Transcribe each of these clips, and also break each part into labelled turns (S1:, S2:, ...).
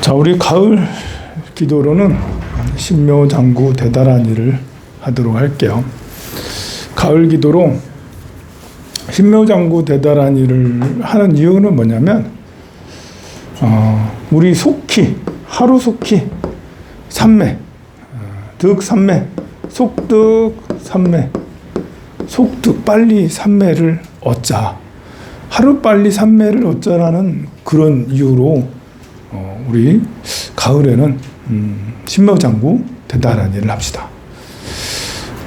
S1: 자, 우리 가을 기도로는 신묘장구 대단한 일을 하도록 할게요. 가을 기도로 신묘장구 대단한 일을 하는 이유는 뭐냐면 어, 우리 속히 하루 속히 삼매 어, 득 삼매 속득 삼매 속득 빨리 삼매를 얻자 하루 빨리 삼매를 얻자라는 그런 이유로 어, 우리 가을에는 음, 신묘장구 대단한 일을 합시다.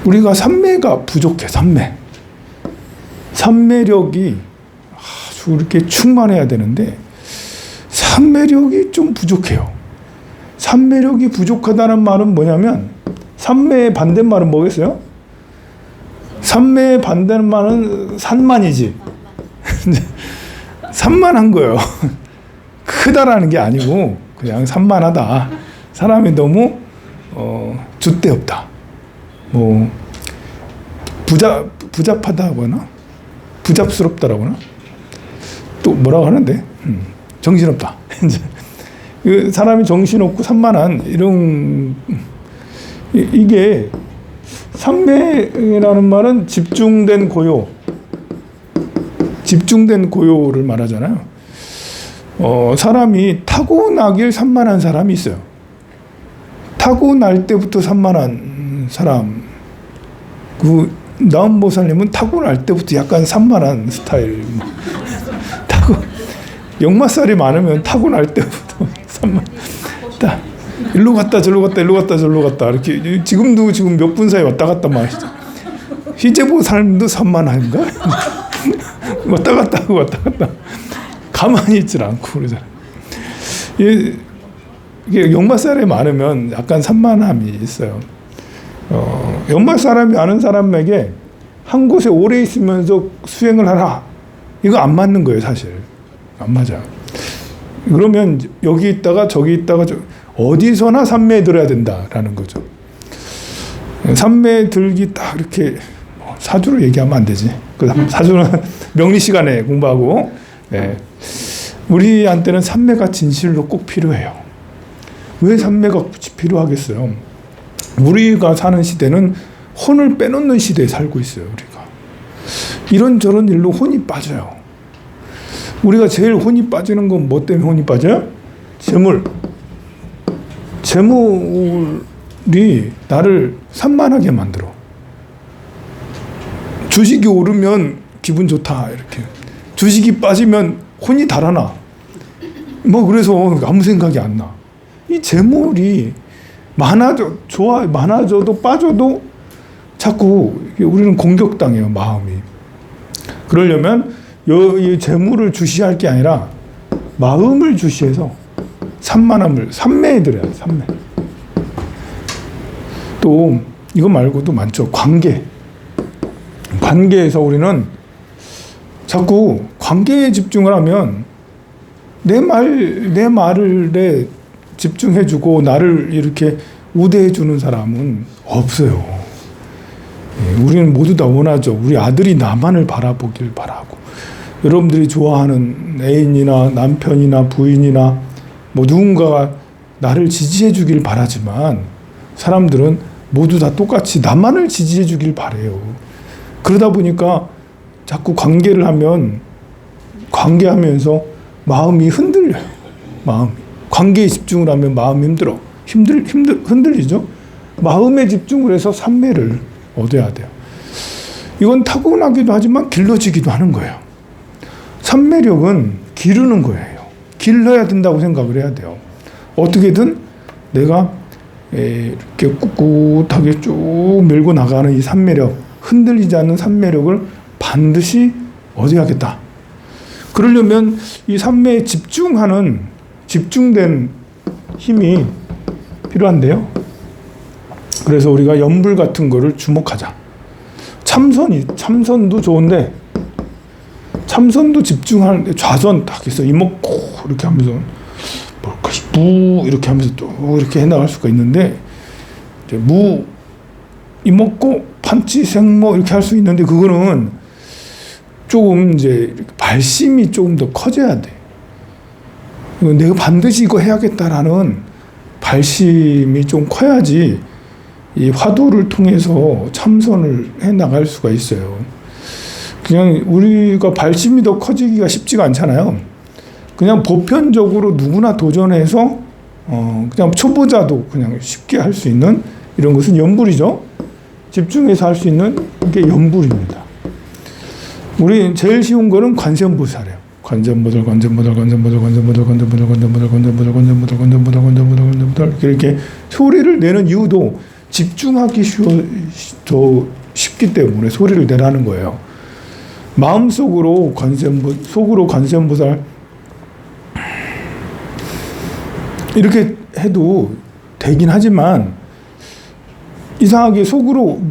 S1: 우리가 삼매가 부족해 삼매 삼매력이 아주 이렇게 충만해야 되는데 삼매력이 좀 부족해요. 삼매력이 부족하다는 말은 뭐냐면 삼매의 반대말은 뭐겠어요? 삼매의 반대는 말은 산만이지. 산만한 거예요. 크다라는 게 아니고 그냥 산만하다. 사람이 너무 어, 줏대 없다. 뭐 부자 부잡하다거나 부잡스럽다라거나 또 뭐라고 하는데 음, 정신없다. 이제 그 사람이 정신없고 산만한 이런 이- 이게 삼매라는 말은 집중된 고요, 집중된 고요를 말하잖아요. 어, 사람이 타고나길 산만한 사람이 있어요. 타고날 때부터 산만한 사람. 그 나음보살님은 타고날 때부터 약간 산만한 스타일. 타고 역마살이 많으면 타고날 때부터 산만. 딱 일로 갔다 저로 갔다 일로 갔다 저로 갔다 이렇게 지금도 지금 몇 분 사이 왔다 갔다 말이죠. 희재보 삶도 산만한가? 왔다 갔다 하고 왔다 갔다 가만히 있질 않고 그러잖아요. 이- 이게 연마 사람이 많으면 약간 산만함이 있어요. 어, 연마 사람이 아는 사람에게 한 곳에 오래 있으면서 수행을 하라. 이거 안 맞는 거예요, 사실. 안 맞아. 그러면 여기 있다가 저기 있다가 저, 어디서나 삼매에 들어야 된다라는 거죠. 삼매에 들기 딱 이렇게 뭐 사주로 얘기하면 안 되지. 그 사주는 명리 시간에 공부하고 네. 우리한테는 삼매가 진실로 꼭 필요해요. 왜 삼매가 필요하겠어요? 우리가 사는 시대는 혼을 빼놓는 시대에 살고 있어요. 우리가 이런저런 일로 혼이 빠져요. 우리가 제일 혼이 빠지는 건 뭐 때문에 혼이 빠져요? 재물. 재물이 나를 산만하게 만들어. 주식이 오르면 기분 좋다 이렇게. 주식이 빠지면 혼이 달아나. 뭐 그래서 아무 생각이 안 나. 이 재물이 많아져 좋아 많아져도 빠져도 자꾸 우리는 공격당해요 마음이. 그러려면 여- 이 재물을 주시할 게 아니라 마음을 주시해서 산만함을 삼매에 들어야 돼 삼매. 또 이거 말고도 많죠 관계. 관계에서 우리는 자꾸 관계에 집중을 하면 내 말, 내 말에 집중해주고 나를 이렇게 우대해주는 사람은 없어요. 예, 우리는 모두 다 원하죠. 우리 아들이 나만을 바라보길 바라고. 여러분들이 좋아하는 애인이나 남편이나 부인이나 뭐 누군가가 나를 지지해 주길 바라지만 사람들은 모두 다 똑같이 나만을 지지해 주길 바래요. 그러다 보니까 자꾸 관계를 하면 관계하면서 마음이 흔들려요. 마음이 관계에 집중을 하면 마음이 힘들어 힘들 힘들 흔들리죠. 마음에 집중을 해서 삼매를 얻어야 돼요. 이건 타고나기도 하지만 길러지기도 하는 거예요. 삼매력은 기르는 거예요. 길러야 된다고 생각을 해야 돼요. 어떻게든 내가 에, 이렇게 꿋꿋하게 쭉 밀고 나가는 이 삼매력, 흔들리지 않는 삼매력을 반드시 얻어야겠다. 그러려면 이 삼매에 집중하는 집중된 힘이 필요한데요. 그래서 우리가 연불 같은 거를 주목하자. 참선이 참선도 좋은데 참선도 집중하는데 좌선 딱 해서 이목고 이렇게 하면서 뭘까 무 이렇게 하면서 또 이렇게 해나갈 수가 있는데 무 이목고 판치 생모 이렇게 할 수 있는데 그거는 조금 이제 발심이 조금 더 커져야 돼. 내가 반드시 이거 해야겠다라는 발심이 좀 커야지 이 화두를 통해서 참선을 해 나갈 수가 있어요. 그냥 우리가 발심이 더 커지기가 쉽지가 않잖아요. 그냥 보편적으로 누구나 도전해서 어 그냥 초보자도 그냥 쉽게 할 수 있는 이런 것은 연불이죠. 집중해서 할 수 있는 게 연불입니다. 우리 제일 쉬운 거는 관세음보살이에요. 관세음보살, 관세음보살, 관세음보살, 관세음보살, 관세음보살, 관세음보살, 관세음보살, 관세음보살, 관세음보살, 관세음보살, 관세음보살 이렇게 소리를 내는 이유도 집중하기 쉬워 더 쉽기 때문에 소리를 내라는 거예요. 마음속으로 관세음보 속으로 관세음보살 이렇게 해도 되긴 하지만 이상하게 속으로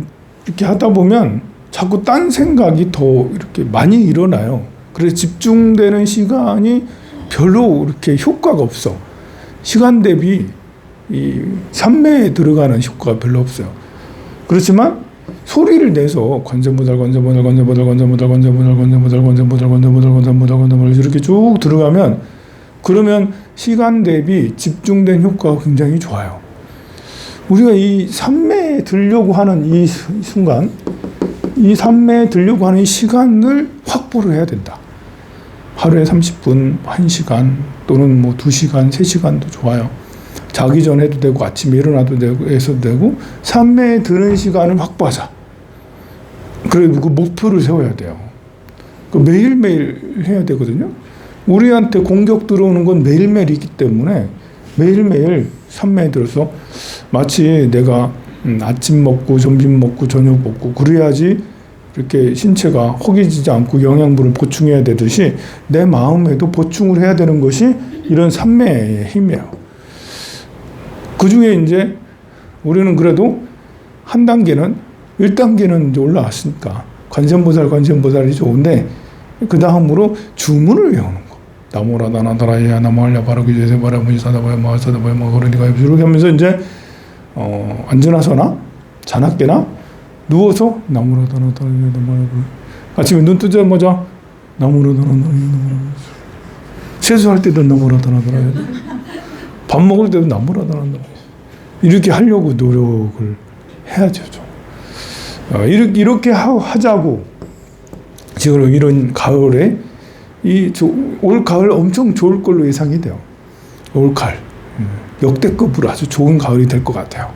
S1: 이렇게 하다 보면 자꾸 딴 생각이 더 이렇게 많이 일어나요. 그래서 집중되는 시간이 별로 이렇게 효과가 없어. 시간 대비 이 삼매에 들어가는 효과가 별로 없어요. 그렇지만 소리를 내서 관세모달 관세모달 관세모달 관세모달 관세모달 관세모달 관세모달 관세모달 관세모달 관세모달 이렇게 쭉 들어가면 그러면 시간 대비 집중된 효과가 굉장히 좋아요. 우리가 이 삼매에 들려고 하는 이 순간, 이 삼매에 들려고 하는 시간을 확보를 해야 된다. 하루에 30분, 1시간 또는 뭐 2시간, 3시간도 좋아요. 자기 전에 해도 되고 아침에 일어나도 되고 해서도 되고 삼매에 드는 시간을 확보하자. 그리고 그 목표를 세워야 돼요. 그 매일매일 해야 되거든요. 우리한테 공격 들어오는 건 매일매일이기 때문에 매일매일 삼매에 들어서 마치 내가 음, 아침 먹고 점심 먹고 저녁 먹고 그래야지 이렇게 신체가 허기지지 않고 영양분을 보충해야 되듯이 내 마음에도 보충을 해야 되는 것이 이런 삼매의 힘이에요. 그 중에 이제 우리는 그래도 한 단계는 1단계는 이제 올라왔으니까 관세음보살 관세음보살이 좋은데 그 다음으로 주문을 외우는 거. 나무라다나다라야 나무알야 바라기 제세 바라무지 사다바야 마사다바야 마거르니가 이렇게 하면서 이제 어, 앉으나서나? 자나깨나? 누워서? 나무알야 아침에 눈 뜨자마자 나무라다나다라야 세수할 때도 나무라다나다라야 밥 먹을 때도 나무라다나다라야 이렇게 하려고 노력을 해야죠. 좀. 어, 이렇게 이렇게 하, 하자고. 지금 이런 가을에 이 올 가을 엄청 좋을 걸로 예상이 돼요. 올 가을. 음, 역대급으로 아주 좋은 가을이 될 것 같아요.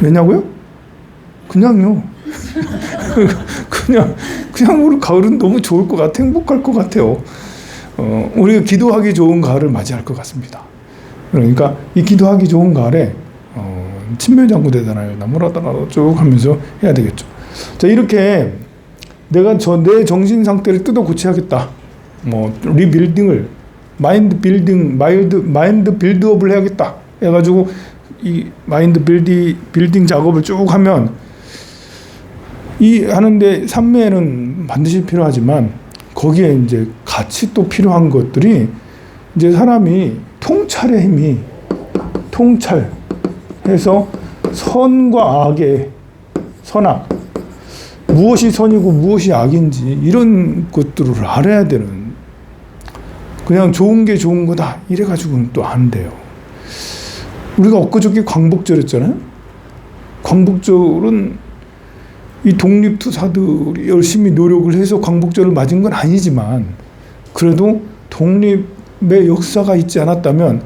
S1: 왜냐고요? 그냥요. 그냥 그냥 올 가을은 너무 좋을 것 같아 행복할 것 같아요. 어, 우리가 기도하기 좋은 가을을 맞이할 것 같습니다. 그러니까 이 기도하기 좋은 가을에 어, 친묘장구 되잖아요. 나무라다라도 쭉 하면서 해야 되겠죠. 자 이렇게 내가 저 내 정신 상태를 뜯어 고쳐야겠다. 뭐 리빌딩을 마인드 빌딩 마인드 마인드 빌드업을 해야겠다. 해가지고 이 마인드 빌디 빌딩 작업을 쭉 하면 이 하는데 삼매는 반드시 필요하지만 거기에 이제 같이 또 필요한 것들이 이제 사람이 통찰의 힘이 통찰해서 선과 악의 선악 무엇이 선이고 무엇이 악인지 이런 것들을 알아야 되는 그냥 좋은 게 좋은 거다 이래 가지고는 또 안 돼요. 우리가 엊그저께 광복절 했잖아요. 광복절은 이 독립투사들이 열심히 노력을 해서 광복절을 맞은 건 아니지만 그래도 독립의 역사가 있지 않았다면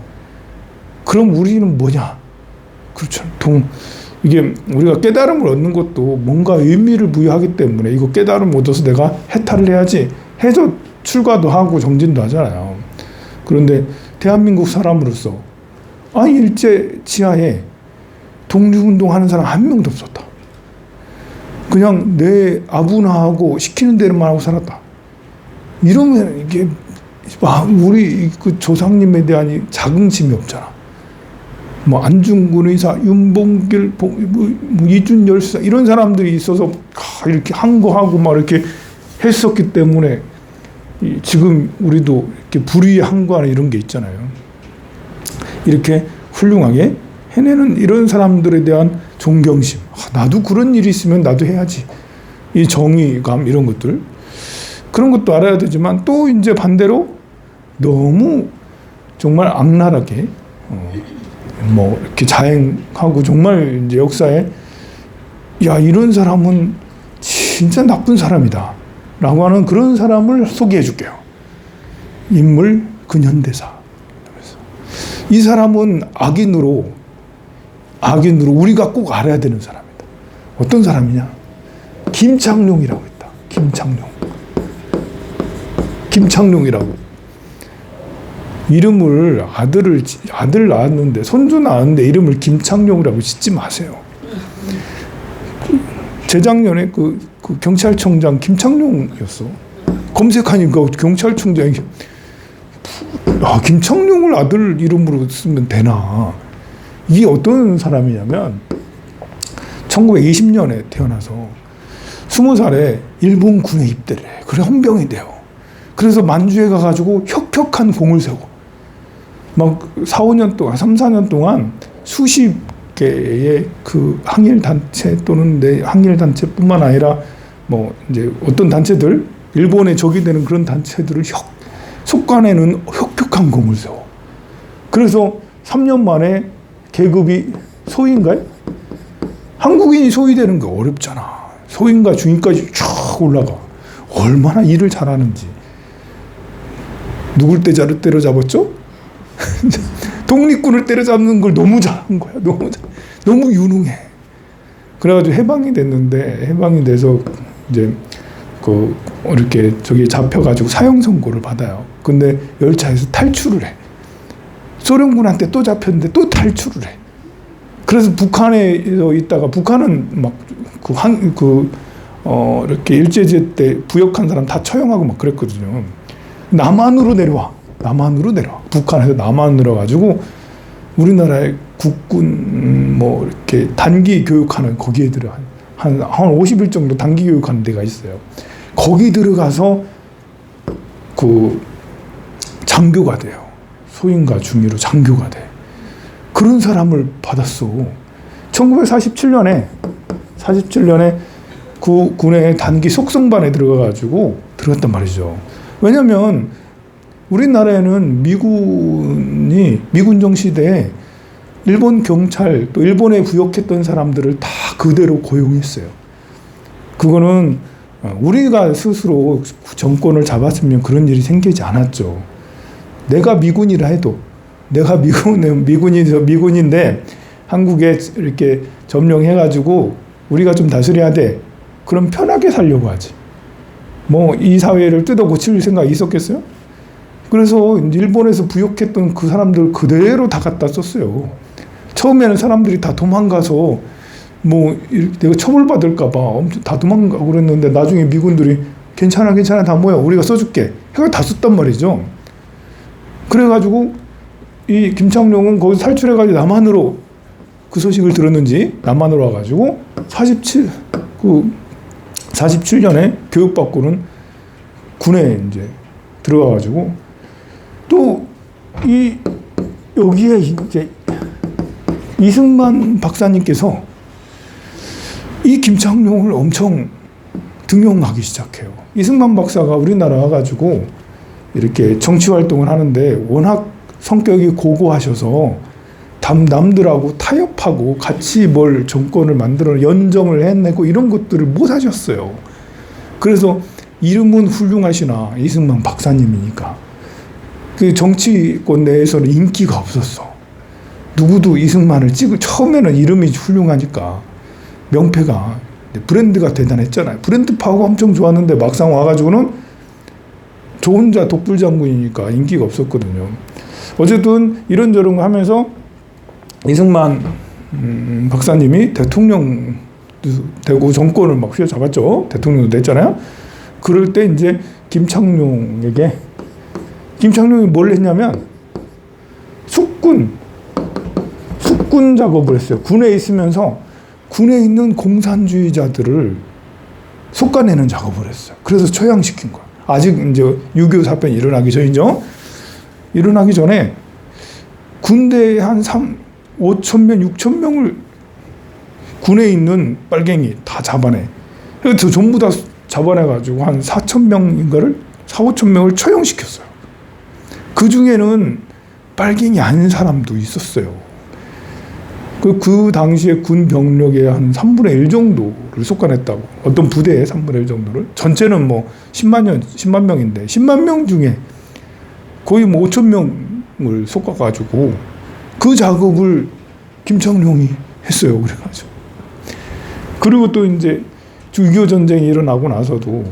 S1: 그럼 우리는 뭐냐? 그렇죠. 동, 이게 우리가 깨달음을 얻는 것도 뭔가 의미를 부여하기 때문에 이거 깨달음 얻어서 내가 해탈을 해야지 해서 출가도 하고 정진도 하잖아요. 그런데 대한민국 사람으로서 아 일제 지하에 독립운동 하는 사람 한 명도 없었다. 그냥 내 아부나 하고 시키는 대로만 하고 살았다. 이러면 이게 우리 그 조상님에 대한 자긍심이 없잖아. 뭐 안중근 의사, 윤봉길, 뭐 이준 열사 이런 사람들이 있어서 이렇게 한거 하고 막 이렇게 했었기 때문에 지금 우리도 이렇게 불의의 항거하는 이런 게 있잖아요. 이렇게 훌륭하게 해내는 이런 사람들에 대한 존경심. 아, 나도 그런 일이 있으면 나도 해야지. 이 정의감 이런 것들. 그런 것도 알아야 되지만 또 이제 반대로 너무 정말 악랄하게 어, 뭐 이렇게 자행하고 정말 이제 역사에 야 이런 사람은 진짜 나쁜 사람이다 라고 하는 그런 사람을 소개해 줄게요. 인물 근현대사. 이 사람은 악인으로 악인으로 우리가 꼭 알아야 되는 사람이다. 어떤 사람이냐? 김창룡이라고 했다. 김창룡. 김창룡이라고. 이름을 아들을 아들 낳았는데 손주 낳았는데 이름을 김창룡이라고 짓지 마세요. 재작년에 그, 그 경찰청장 김창룡이었어. 검색하니까 경찰청장이 아, 김창룡을 아들 이름으로 쓰면 되나? 이게 어떤 사람이냐면 1920년에 태어나서 20살에 일본 군에 입대를 해. 그래 헌병이 돼요. 그래서 만주에 가가지고 혁혁한 공을 세고 막 4, 5년 동안, 3, 4년 동안 수십 개의 그 항일 단체 또는 내 항일 단체뿐만 아니라 뭐 이제 어떤 단체들 일본에 적이 되는 그런 단체들을 혁 속간에는 혁혁한 공을 세워. 그래서 3년 만에 계급이 소위인가요? 한국인이 소위되는 거 어렵잖아. 소위인가 중위까지 쫙 올라가. 얼마나 일을 잘하는지. 누굴 때자를 때려잡았죠? 독립군을 때려잡는 걸 너무 잘한 거야. 너무 잘, 너무 유능해. 그래가지고 해방이 됐는데 해방이 돼서 이제 그 이렇게 저기 잡혀가지고 사형 선고를 받아요. 근데 열차에서 탈출을 해. 소련군한테 또 잡혔는데 또 탈출을 해. 그래서 북한에 있다가 북한은 막그한그 어, 이렇게 일제제 때 부역한 사람 다 처형하고 막 그랬거든요. 남한으로 내려와. 남한으로 내려와. 북한에서 남한으로 가지고 우리나라의 국군 음, 뭐 이렇게 단기 교육하는 거기에 들어 한, 한 50일 정도 단기 교육하는 데가 있어요. 거기 들어가서 그 장교가 돼요. 소인과 중위로 장교가 돼. 그런 사람을 받았어. 1947년에 47년에 그 군의 단기 속성반에 들어가 가지고 들어갔단 말이죠. 왜냐면 우리나라에는 미군이 미군 정 시대에 일본 경찰 또 일본에 부역했던 사람들을 다 그대로 고용했어요. 그거는 우리가 스스로 정권을 잡았으면 그런 일이 생기지 않았죠. 내가 미군이라 해도 내가 미군 미군이 미군인데 한국에 이렇게 점령해가지고 우리가 좀 다스려야 돼. 그럼 편하게 살려고 하지. 뭐 이 사회를 뜯어 고칠 생각이 있었겠어요? 그래서 일본에서 부역했던 그 사람들 그대로 다 갖다 썼어요. 처음에는 사람들이 다 도망가서 뭐 내가 처벌받을까봐 엄청 다 도망가고 그랬는데 나중에 미군들이 괜찮아 괜찮아 다 모여 우리가 써줄게 해가 다 썼단 말이죠. 그래가지고 이 김창룡은 거기서 탈출해가지고 남한으로 그 소식을 들었는지 남한으로 와가지고 47, 그 47년에 교육받고는 군에 이제 들어가가지고 또 이 여기에 이제 이승만 박사님께서 이 김창룡을 엄청 등용하기 시작해요. 이승만 박사가 우리나라 와가지고 이렇게 정치 활동을 하는데 워낙 성격이 고고하셔서 남들하고 타협하고 같이 뭘 정권을 만들어 연정을 해내고 이런 것들을 못 하셨어요. 그래서 이름은 훌륭하시나 이승만 박사님이니까 그 정치권 내에서는 인기가 없었어. 누구도 이승만을 찍을 처음에는 이름이 훌륭하니까 명패가 브랜드가 대단했잖아요. 브랜드 파워가 엄청 좋았는데 막상 와가지고는 저 혼자 독불 장군이니까 인기가 없었거든요. 어쨌든 이런저런 하면서 이승만 음, 박사님이 대통령 되고 정권을 막 휘어잡았죠. 대통령도 됐잖아요. 그럴 때 이제 김창룡에게 김창룡이 뭘 했냐면 숙군 숙군 작업을 했어요. 군에 있으면서 군에 있는 공산주의자들을 속아내는 작업을 했어요. 그래서 처형시킨 거야. 아직 이제 6.25 사건이 일어나기 전이죠. 일어나기 전에 군대에 한 3, 5천 명, 6천 명을 군에 있는 빨갱이 다 잡아내. 그래서 전부 다 잡아내가지고 한 4천 명인가를 4, 5천 명을 처형시켰어요. 그 중에는 빨갱이 아닌 사람도 있었어요. 그, 그 당시에 군 병력의 한 3분의 1 정도를 속간했다고. 어떤 부대의 3분의 1 정도를. 전체는 뭐 10만 년, 10만 명인데, 10만 명 중에 거의 뭐 5천 명을 속아가지고 그 작업을 김창룡이 했어요. 그래가지고. 그리고 또 이제 6.25 전쟁이 일어나고 나서도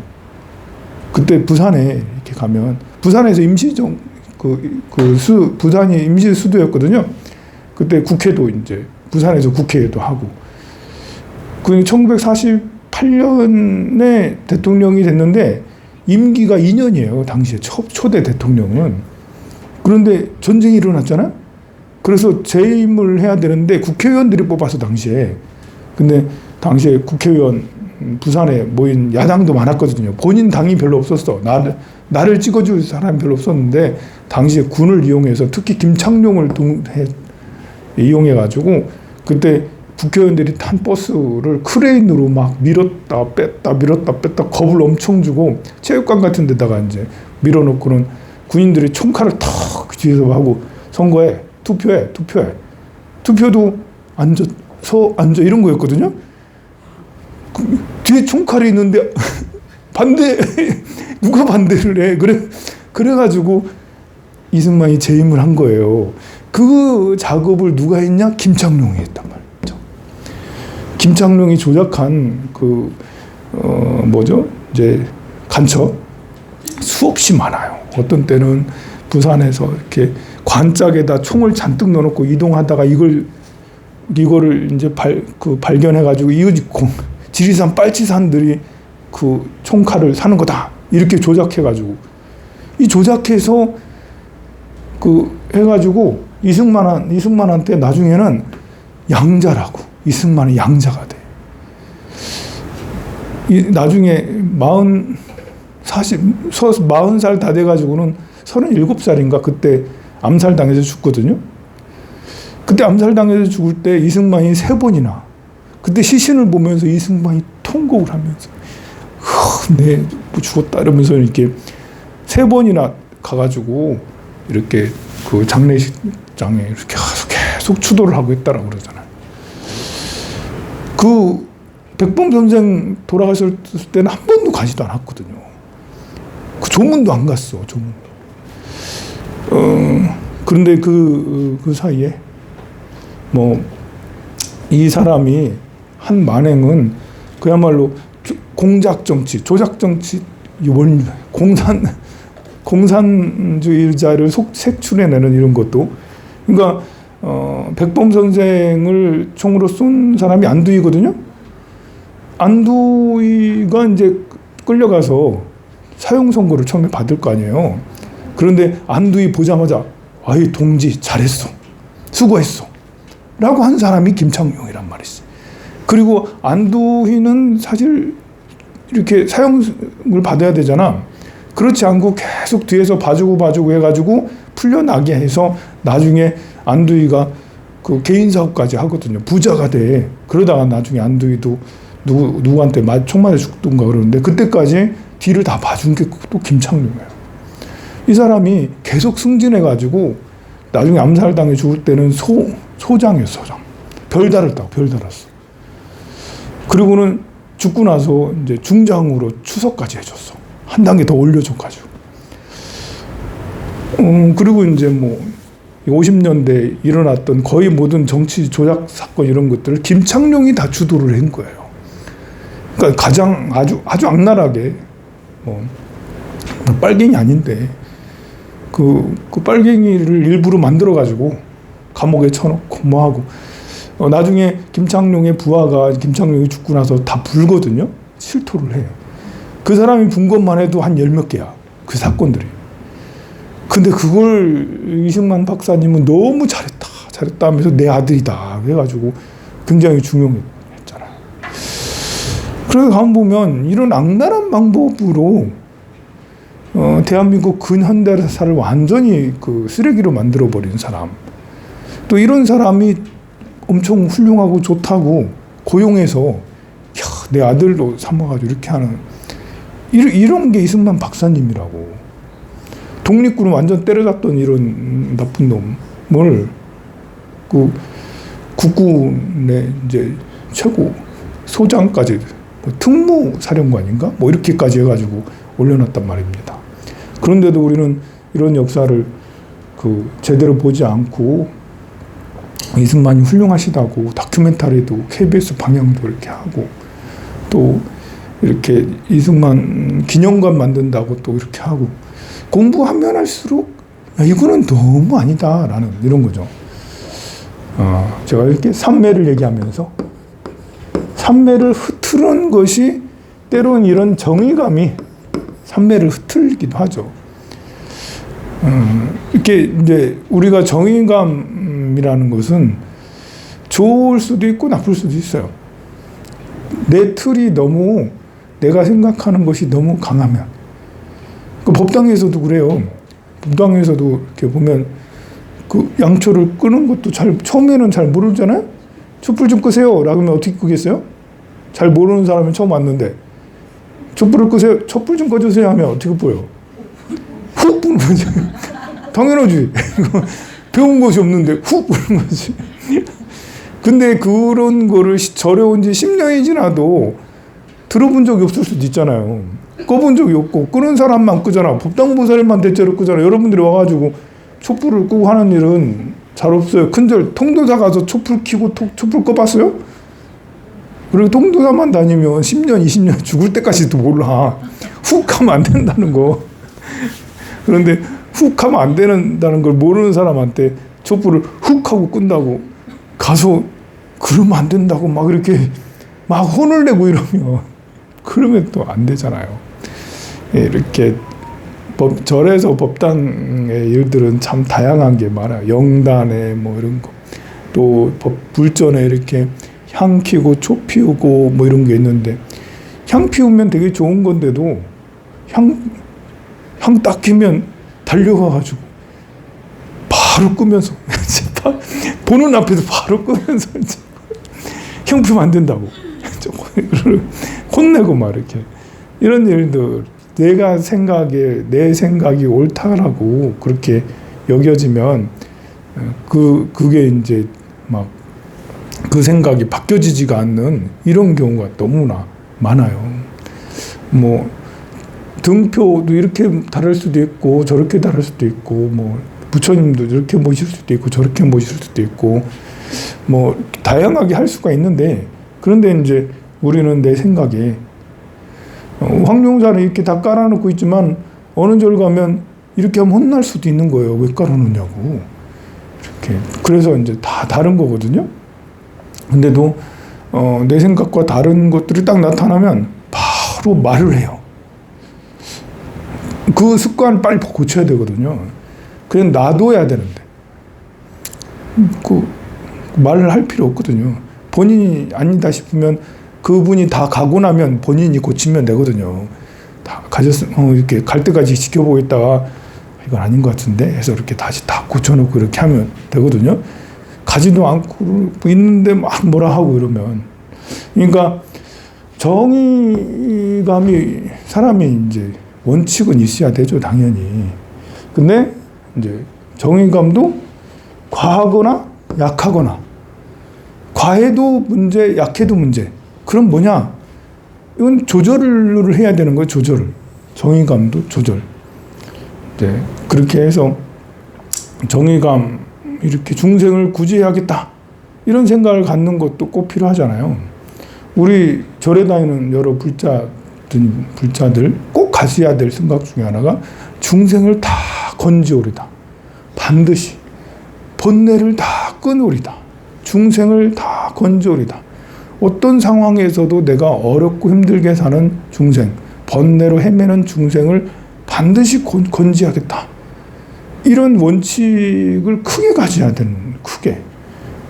S1: 그때 부산에 이렇게 가면 부산에서 임시정 그, 그 수, 부산이 임시 수도였거든요. 그때 국회도 이제 부산에서 국회도 하고. 그 1948년에 대통령이 됐는데 임기가 2년이에요. 당시에 초, 초대 대통령은. 그런데 전쟁이 일어났잖아요. 그래서 재임을 해야 되는데 국회의원들이 뽑아서 당시에. 근데 당시에 국회의원 부산에 모인 야당도 많았거든요. 본인 당이 별로 없었어. 나, 나를 찍어줄 사람이 별로 없었는데 당시에 군을 이용해서 특히 김창룡을 동, 해, 이용해가지고 그때 국회의원들이 탄 버스를 크레인으로 막 밀었다 뺐다 밀었다 뺐다 겁을 엄청 주고 체육관 같은 데다가 이제 밀어놓고는 군인들이 총칼을 턱 뒤에서 하고 선거에 투표해 투표해 투표도 앉아 서 앉아 이런 거였거든요. 그 뒤에 총칼이 있는데 반대 누가 반대를 해 그래 그래가지고 이승만이 재임을 한 거예요. 그 작업을 누가 했냐? 김창룡이 했단 말이죠. 김창룡이 조작한 그, 어, 뭐죠? 이제 간첩 수없이 많아요. 어떤 때는 부산에서 이렇게 관짝에다 총을 잔뜩 넣어놓고 이동하다가 이걸, 이거를 이제 발, 그 발견해가지고 이지 리산 빨치산들이 그 총칼을 사는 거다. 이렇게 조작해가지고. 이 조작해서 그 해가지고 이승만 이승만한테 나중에는 양자라고 이승만이 양자가 돼. 이 나중에 마흔 사십 마흔 살 다 돼가지고는 서른일곱 살인가 그때 암살당해서 죽거든요. 그때 암살당해서 죽을 때 이승만이 세 번이나 그때 시신을 보면서 이승만이 통곡을 하면서 내 네, 죽었다 이러면서 이렇게 세 번이나 가가지고 이렇게 그 장례식장에 이렇게 계속, 계속 추도를 하고 있다라고 그러잖아요. 그 백범 선생 돌아가셨을 때는 한 번도 가지도 않았거든요. 그 조문도 안 갔어, 조문. 어, 그런데 그, 그 사이에 뭐, 이 사람이 한 만행은 그야말로 공작 정치, 조작 정치, 공산, 공산주의자를 속, 색출해내는 이런 것도 그러니까 어, 백범 선생을 총으로 쏜 사람이 안두희거든요. 안두희가 이제 끌려가서 사형 선고를 처음에 받을 거 아니에요. 그런데 안두희 보자마자 아이 동지 잘했어, 수고했어, 라고 한 사람이 김창룡이란 말이지. 그리고 안두희는 사실 이렇게 사형을 받아야 되잖아. 그렇지 않고 계속 뒤에서 봐주고 봐주고 해가지고 풀려나게 해서 나중에 안두희가 그 개인 사업까지 하거든요. 부자가 돼. 그러다가 나중에 안두희도 누구, 누구한테 총 맞아 죽던가 그러는데 그때까지 뒤를 다 봐준 게 또 김창룡이에요. 이 사람이 계속 승진해가지고 나중에 암살당해 죽을 때는 소, 소장이었어, 소장. 별 달았다고, 별 달았어. 그리고는 죽고 나서 이제 중장으로 추석까지 해줬어. 한 단계 더 올려줘가지고. 음, 그리고 이제 뭐 50년대 일어났던 거의 모든 정치 조작 사건 이런 것들을 김창룡이 다 주도를 한 거예요. 그러니까 가장 아주 아주 악랄하게 뭐 빨갱이 아닌데 그, 그 빨갱이를 일부러 만들어 가지고 감옥에 쳐놓고 뭐 하고 어, 나중에 김창룡의 부하가 김창룡이 죽고 나서 다 불거든요. 실토를 해. 그 사람이 분 것만 해도 한 열 몇 개야. 그 사건들이. 근데 그걸 이승만 박사님은 너무 잘했다. 잘했다 하면서 내 아들이다. 그래가지고 굉장히 중용했잖아. 그래서 가만 보면 이런 악랄한 방법으로 어, 대한민국 근현대사를 완전히 그 쓰레기로 만들어버린 사람. 또 이런 사람이 엄청 훌륭하고 좋다고 고용해서 야, 내 아들도 삼아가지고 이렇게 하는 이런, 이런 게 이승만 박사님이라고. 독립군을 완전 때려잡던 이런 나쁜 놈을 그 국군의 이제 최고 소장까지 뭐 특무 사령관인가 뭐 이렇게까지 해가지고 올려놨단 말입니다. 그런데도 우리는 이런 역사를 그 제대로 보지 않고 이승만이 훌륭하시다고 다큐멘터리도 KBS 방영도 이렇게 하고 또 이렇게 이승만 기념관 만든다고 또 이렇게 하고 공부하면 할수록 야, 이거는 너무 아니다라는 이런 거죠. 어, 제가 이렇게 삼매를 얘기하면서 삼매를 흐트는 것이 때로는 이런 정의감이 삼매를 흐트기도 하죠. 음, 이렇게 이제 우리가 정의감이라는 것은 좋을 수도 있고 나쁠 수도 있어요. 내 틀이 너무 내가 생각하는 것이 너무 강하면 그 법당에서도 그래요. 법당에서도 이렇게 보면 그 양초를 끄는 것도 잘 처음에는 잘 모르잖아요. 촛불 좀 끄세요. 라고 하면 어떻게 끄겠어요? 잘 모르는 사람이 처음 왔는데 촛불을 끄세요. 촛불 좀 꺼주세요 하면 어떻게 보여? 훅 부는 거지. 당연하지. 배운 것이 없는데 훅 부는 거지. 근데 그런 거를 절여온 지 10년이 지나도 들어본 적이 없을 수도 있잖아요. 꺼본 적이 없고 끄는 사람만 끄잖아. 법당보살만 대체로 끄잖아. 여러분들이 와가지고 촛불을 끄고 하는 일은 잘 없어요. 큰절 통도사 가서 촛불 켜고 촛불 꺼봤어요? 그리고 통도사만 다니면 10년, 20년 죽을 때까지도 몰라. 훅 하면 안 된다는 거. 그런데 훅 하면 안 된다는 걸 모르는 사람한테 촛불을 훅 하고 끈다고 가서 그러면 안 된다고 막 이렇게 막 혼을 내고 이러면 그러면 또 안 되잖아요. 예, 이렇게 법, 절에서 법당의 일들은 참 다양한 게 많아요. 영단에 뭐 이런 거. 또 법, 불전에 이렇게 향 피우고 초 피우고 뭐 이런 게 있는데 향 피우면 되게 좋은 건데도 향, 향딱 피면 달려가가지고 바로 끄면서 보는 앞에서 바로 끄면서 향 피우면 안 된다고 혼내고 막 이렇게 이런 일들 내가 생각에 내 생각이 옳다라고 그렇게 여겨지면 그 그게 이제 막 그 생각이 바뀌어지지가 않는 이런 경우가 너무나 많아요. 뭐 등표도 이렇게 다를 수도 있고 저렇게 다를 수도 있고 뭐 부처님도 이렇게 모실 수도 있고 저렇게 모실 수도 있고 뭐 다양하게 할 수가 있는데 그런데 이제 우리는 내 생각에 어, 황룡사는 이렇게 다 깔아놓고 있지만 어느 절 가면 이렇게 하면 혼날 수도 있는 거예요. 왜 깔아놓냐고. 이렇게. 그래서 이제 다 다른 거거든요. 근데도 어, 내 생각과 다른 것들이 딱 나타나면 바로 말을 해요. 그 습관 빨리 고쳐야 되거든요. 그냥 놔둬야 되는데. 그 말을 할 필요 없거든요. 본인이 아니다 싶으면 그분이 다 가고 나면 본인이 고치면 되거든요. 다 가졌, 어, 이렇게 갈 때까지 지켜보고 있다가 이건 아닌 것 같은데 해서 이렇게 다시 다 고쳐놓고 이렇게 하면 되거든요. 가지도 않고 있는데 막 뭐라 하고 이러면. 그러니까 정의감이 사람이 이제 원칙은 있어야 되죠, 당연히. 근데 이제 정의감도 과하거나 약하거나 과해도 문제, 약해도 문제. 그럼 뭐냐? 이건 조절을 해야 되는 거예요, 조절을. 정의감도 조절. 네. 그렇게 해서 정의감, 이렇게 중생을 구제해야겠다. 이런 생각을 갖는 것도 꼭 필요하잖아요. 우리 절에 다니는 여러 불자들, 불자들 꼭 가셔야 될 생각 중에 하나가 중생을 다 건지오리다. 반드시 번뇌를 다 끊으리다. 중생을 다 건지오리다. 어떤 상황에서도 내가 어렵고 힘들게 사는 중생, 번뇌로 헤매는 중생을 반드시 건지하겠다. 이런 원칙을 크게 가져야 되는, 크게.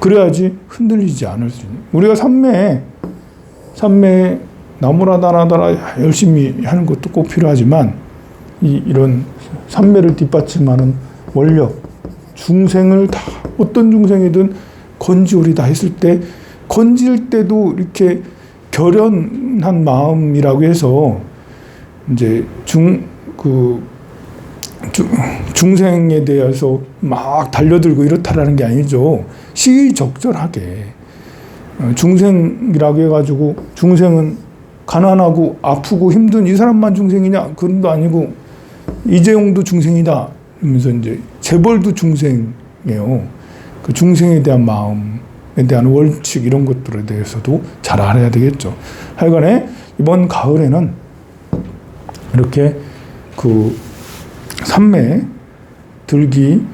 S1: 그래야지 흔들리지 않을 수 있는. 우리가 삼매, 삼매, 나무라 다나다라 열심히 하는 것도 꼭 필요하지만, 이, 이런 삼매를 뒷받침하는 원력, 중생을 다, 어떤 중생이든 건지오리다 했을 때, 건질 때도 이렇게 결연한 마음이라고 해서 이제 중그 주- 중생에 대해서 막 달려들고 이렇다라는 게 아니죠. 시의적절하게 어, 중생이라고 해가지고 중생은 가난하고 아프고 힘든 이 사람만 중생이냐 그런 도 아니고 이재용도 중생이다 이러면서 이제 재벌도 중생이에요. 그 중생에 대한 마음에 대한 원칙 이런 것들에 대해서도 잘 알아야 되겠죠. 하여간에 이번 가을에는 이렇게 그 삼매 들기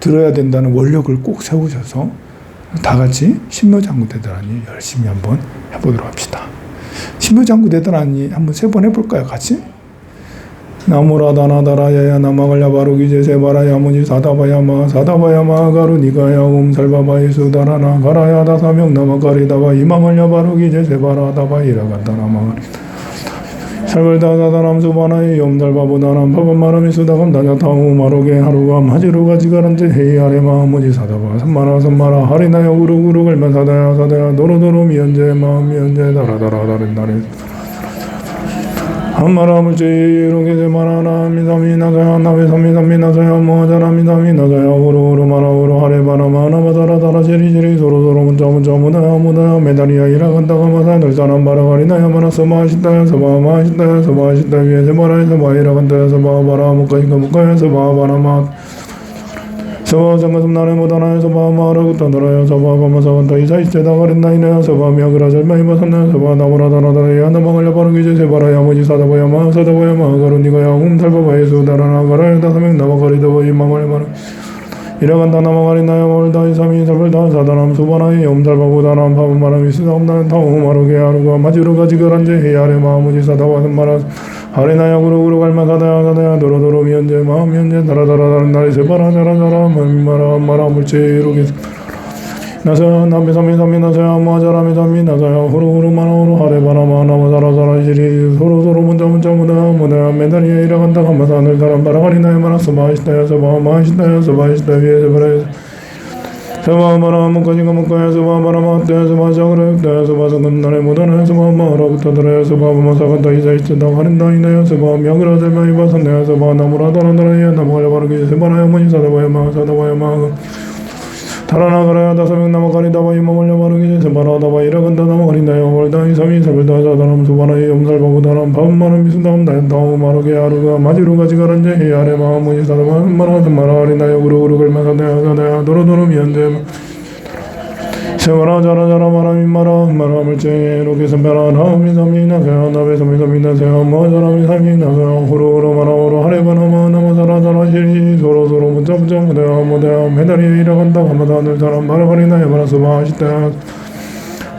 S1: 들어야 된다는 원력을 꼭 세우셔서 다 같이 신묘장구 대단하니 열심히 한번 해보도록 합시다. 신묘장구 대단하니 한번 세 번 해볼까요, 같이? 나무라다나다라야야 나마갈야 바로기제 세바라야 무지 사다바야마 사다바야마 가루니가야 옴살바바이 수다라나 가라야다 사명 나마가리다바 이마말야 바로기제 세바라다바 이라간다나마 살벌다다다람 수바나이 염달바보다람 바밤마람이 수다감 다냐타우 마로게 하루가 마지루가 지가란제 헤이 아레마 무지 사다바 삼마라 삼마라 하리나야 우르우르 걸면 사다야 사다야 도로도로 미연제 마음 미연제 다라다라 다른다리 한마람을 제이로게 세마라나 미사미나자야 나베사미사미나자야 모자라미사미나자야 우르우르 마라우르 하레바라마 나바다라다라 제리제리 소로소로 문자 문자 무다야 무다야 메다리야 이라간다가 마사 늘 사람 바라가리나야 마나 서마시다야 서바 마시다야 서바시다. 위에 세마라야 서바 이라간다야 서바 바라 무카이가 무카야 서바 바라마 서바 상가슴 나래 못하나요 서바 마라고 떠들어요 서바 가마사간다 이사 이제다 가린나이네 서바 미야그라 절마 이바산네 서바 나무라다나다라야 나망을야 바르기제 세바라야 모지 사다바야마 사다바야마 가루니가야 홈살바바에 수다라나 가라야 다사명 나마가리다바 이 마말야 마라 이라간다 나마가리나야 멀다 이 삼이 살벌다 사다람 수바나이 염살바보다람 파분마람이 수다엄나는 타우 마르게 하루가 마지루가 지그란제 헤야레 마무지 사다와 마라 하레나야 구르구르 갈마 사다야 사다야 도로도로 미연제 마음 미연제 다라다라다른 날이 세바라 자라자라 마라 마라 물체로게 나서야 남비삼미 삼미 나서야 마자라미 삼미 나서야 후루후루 마나후루 하레바라마 나마자라자라 시리 소로소로 문자 문자 무다 무다 메다리에 이라간다 감마사 늘 사람 바라가리나야 마나 서바시다야 서바 마시다야 서바시다 위에 서바라야 서바바라 무까지가 무까야 서바바라마 때 서바자그래 때 서바서금 나래 무다네 서바마라부터 들어야 서바마사간다 이자 있다 하린다이나야 서바 명그라 절마 이바선내야 서바 나무라다란다라야 나무가려 바르기 서바라야 머니 사다바야 마 사다바야 마 달아나 가라야 다사명 나마가리 다바 이마물려 바르기제 세바라 다바 이 라간다 나마가린다야 월다 이 삼이 살벌다 사다람 수바라이 염살바보다람 밥만은 미순다음 다다우 마르게 하루가 마지루 가 지가란제 헤아레 마무니 사다바 마라 마라 아리나야 우르우르 걸마 사다야 도로도로 미연제 세바라 자라자라 마라미 마라 마라 물제. 로게 선배라 나미 삼이 나세야 나베 삼이 삼이 나세야 마자라미 삼이 나세야 후루후루 마라후루 하레바나 무대야 무대야 메다리 이라간다. 가마다 늘 사람 마라가리나 야바라 수바시다.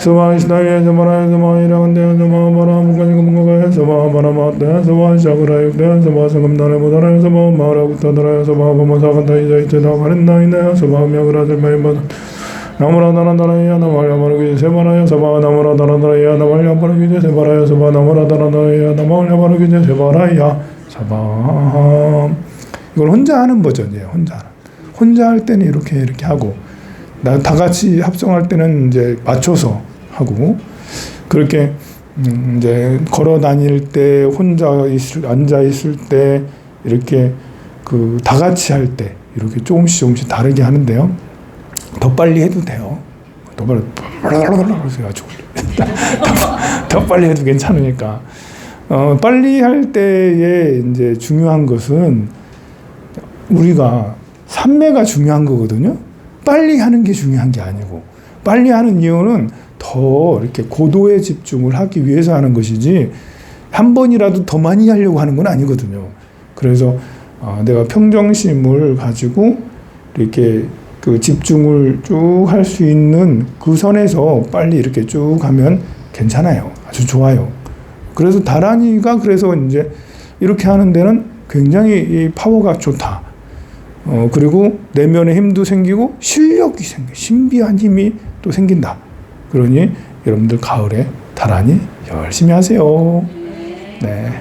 S1: 수바시다에 서바라 서바 이라간데 서바 바라 무가지 금가가 서바 바라 마대 서바 샤그라 육대 서바 서금다네 무다라 서바 마라구타다라 서바 바마사간다 이자 이테다 가린나이네 서바 미야그라 절마이바 나무라 다란다라야 나말야 바르기 세바라야 서바 나무라 다란다라야 나말야 바르기 세바라야 서바 나무라 다란다라야 나말야 바르기 세바라야 서바 이걸 혼자 하는 버전이에요 혼자. 혼자 할 때는 이렇게 이렇게 하고 나 다 같이 합성할 때는 이제 맞춰서 하고 그렇게 음 이제 걸어 다닐 때 혼자 있을 앉아 있을 때 이렇게 그 다 같이 할 때 이렇게 조금씩 조금씩 다르게 하는데요. 더 빨리 해도 돼요. 더 빨리 그래가지고 더 빨리 해도 괜찮으니까. 어, 빨리 할 때에 이제 중요한 것은 우리가 삼매가 중요한 거거든요. 빨리 하는 게 중요한 게 아니고 빨리 하는 이유는 더 이렇게 고도의 집중을 하기 위해서 하는 것이지 한 번이라도 더 많이 하려고 하는 건 아니거든요. 그래서 어, 내가 평정심을 가지고 이렇게 그 집중을 쭉 할 수 있는 그 선에서 빨리 이렇게 쭉 하면 괜찮아요. 아주 좋아요. 그래서 다란이가 그래서 이제 이렇게 하는 데는 굉장히 이 파워가 좋다. 어, 그리고 내면의 힘도 생기고 실력이 생겨. 신비한 힘이 또 생긴다. 그러니 여러분들 가을에 다란이 열심히 하세요. 네.